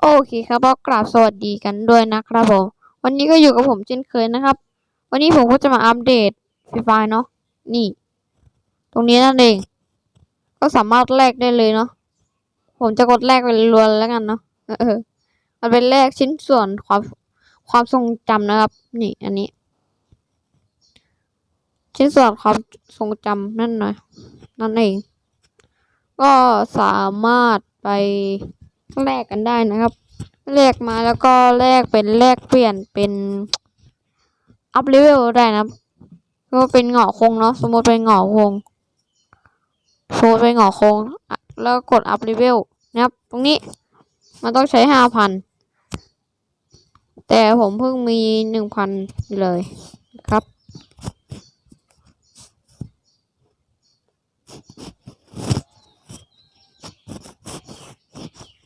โอเคครับก็กราบสวัสดีกันด้วยนะครับผม วันนี้ก็อยู่กับผมเช่นเคยนะครับ วันนี้ผมก็จะมาอัปเดตฟรีไฟเนาะนี่ ตรงนี้นั่นเอง ก็สามารถแลกได้เลยเนาะผมจะกดแลกไปรวนแล้วกันเนาะเออมันเป็นแลกชิ้นส่วนความความทรงจำนะครับ นี่ อันนี้ ชิ้นส่วนความทรงจำนั่นหน่อยนั่นเอง ก็สามารถไป แลกกันได้นะครับแลกมาแล้วก็แลกเป็นแลกเปลี่ยนเป็นอัพเลเวลได้นะครับก็เป็นเหงาคงเนาะสมมติเป็นเหงาคงสมมติเป็นเหงาคง แล้วกดอัพเลเวลนะครับ ตรงนี้มันต้องใช้ห้าพันแต่ผมเพิ่งมีหนึ่งพันเลยครับ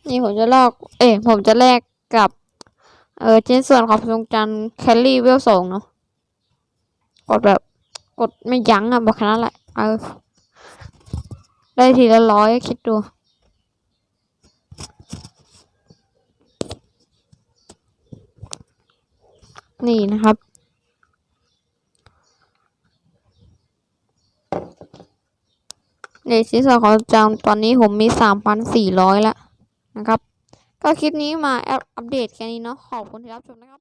นี่ผมจะลอก เอ้ยผมจะแลกกับ เออชิ้นส่วนความทรงจำแคลรี่เวลสองเนาะกดแบบ กดไม่ยั้งอะบอกแค่นั้นแหละเออได้ทีละร้อยคิดดูนี่นะครับในชิ้นส่วนของจำตอนนี้ผมมีสามพันสี่ร้อยแล้ว นะครับ ก็คลิปนี้มาอัปเดตแค่นี้เนาะขอบคุณที่รับชมนะครับ